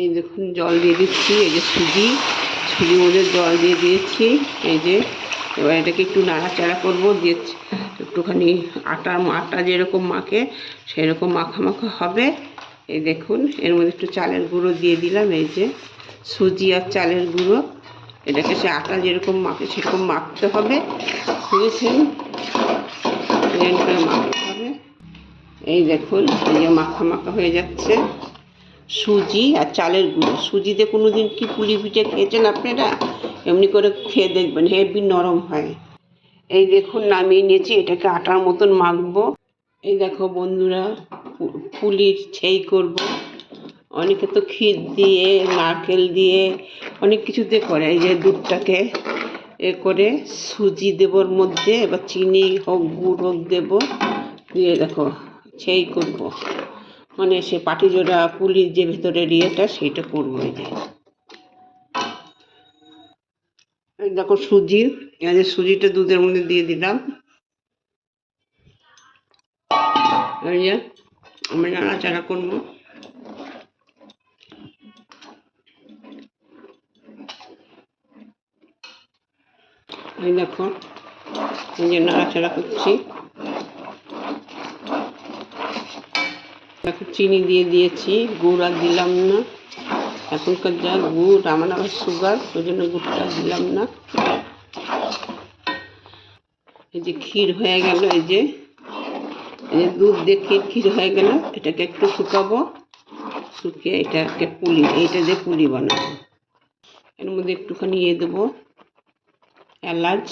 এই দেখুন জল দিয়ে দিচ্ছি, এই যে সুজি সুজির মধ্যে জল দিয়ে দিয়েছি, এই যে। এবার এটাকে একটু নাড়াচাড়া করব, দিয়ে একটুখানি আটা আটা যেরকম মাখে, সেরকম মাখা মাখা হবে। এই দেখুন, এর মধ্যে একটু চালের গুঁড়ো দিয়ে দিলাম, এই যে সুজি আর চালের গুঁড়ো। এটাকে সে আটা যেরকম মাখে, সেরকম মাখতে হবে। বুঝেছেন মাখতে হবে। এই দেখুন, এই যে মাখা মাখা হয়ে যাচ্ছে। সুজি আর চালের গুঁড়ো। সুজিতে কোনো দিন কি পুলি পিঠে খেয়েছেন আপনারা? এমনি করে খেয়ে দেখবেন, হেভি নরম হয়। এই দেখুন, নামিয়ে নিয়েছি, এটাকে আটার মতন মাখবো। এই দেখো বন্ধুরা পুলির ছেই করব। অনেকে তো ক্ষীর দিয়ে, নারকেল দিয়ে, অনেক কিছুতে করে। এই যে দুধটাকে এ করে সুজি দেবর মধ্যে, এবার চিনি হোক, গুড় হোক দেবো। দিয়ে দেখো, ছেই করব। মানে সে পাটি পাটিজোড়া পুলির যে ভেতরের ইয়েটা, সেটা করব এই যে। দেখো সুজি যে সুজিটা দুধের মধ্যে দিয়ে দিলাম। এই যে আমি নাড়াচাড়া করব। এই দেখো, এই যে নাড়াচাড়া করছি। দেখো, চিনি দিয়ে দিয়েছি, গুড় আর দিলাম না। এখনকার যা গুড়, আমার আবার সুগার ওই জন্য গুড়টা দিলাম না। এই যে ক্ষীর হয়ে গেল, এই যে এই যে দুধ দিয়ে ক্ষীর ক্ষীর হয়ে গেল, এটাকে একটু শুকাবো। শুকিয়ে এটাকে পুলি, এইটা দিয়ে পুলি বানাবো। এর মধ্যে একটুখানি ইয়ে দেবো, এলাচ।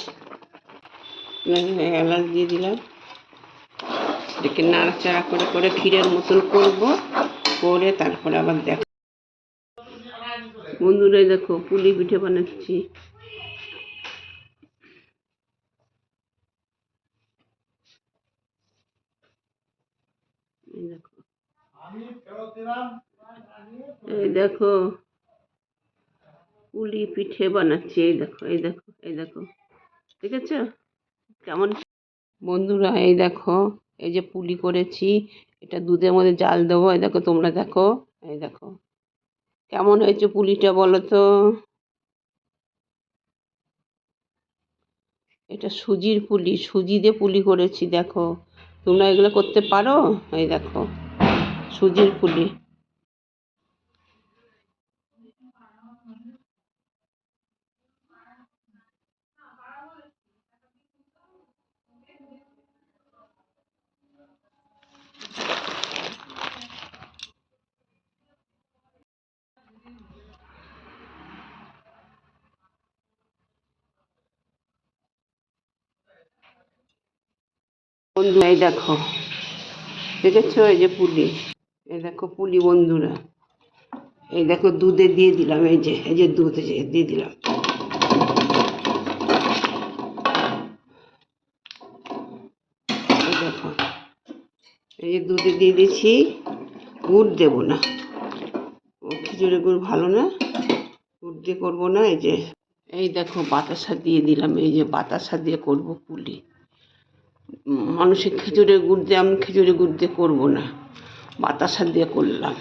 এলাচ দিয়ে দিলাম। এটাকে নাড়াচাড়া করে করে ক্ষীরের মতন করব। করে তারপরে আবার দেখ বন্ধুরা দেখো পুলি পিঠে বানাচ্ছি। এই দেখো। পুলি পিঠে বানাচ্ছি, এই দেখো এই দেখো এই দেখো। ঠিক আছে কেমন? বন্ধুরা, এই দেখো। এই যে পুলি করেছি, এটা দুধের মধ্যে জাল দেবো, এই দেখো তোমরা দেখো, এই দেখো। কেমন হয়েছে পুলিটা বলো তো? এটা সুজির পুলি, সুজি দিয়ে পুলি করেছি, দেখো। তোমরা এগুলো করতে পারো? এই দেখো, সুজির পুলি। বন্ধু, এই দেখো। দেখেছ এই যে পুলি? এই দেখো পুলি বন্ধুরা। এই দেখো দুধে দিয়ে দিলাম, এই যে এই যে দুধ যে দিয়ে দিলাম। এই দেখো, এই যে দুধে দিয়ে দিয়েছি, গুড় দেবো না। ও খিচুড়ি গুড় ভালো না? গুড় দিয়ে করব না, এই যে? এই দেখো বাতাসা দিয়ে দিলাম, এই যে বাতাসা দিয়ে করব পুলি। মানুষের খিচুড়ি গুড় দিয়ে আমি খিচুড়ি গুড় দিয়ে করব না। বাতাসা দিয়ে করলাম।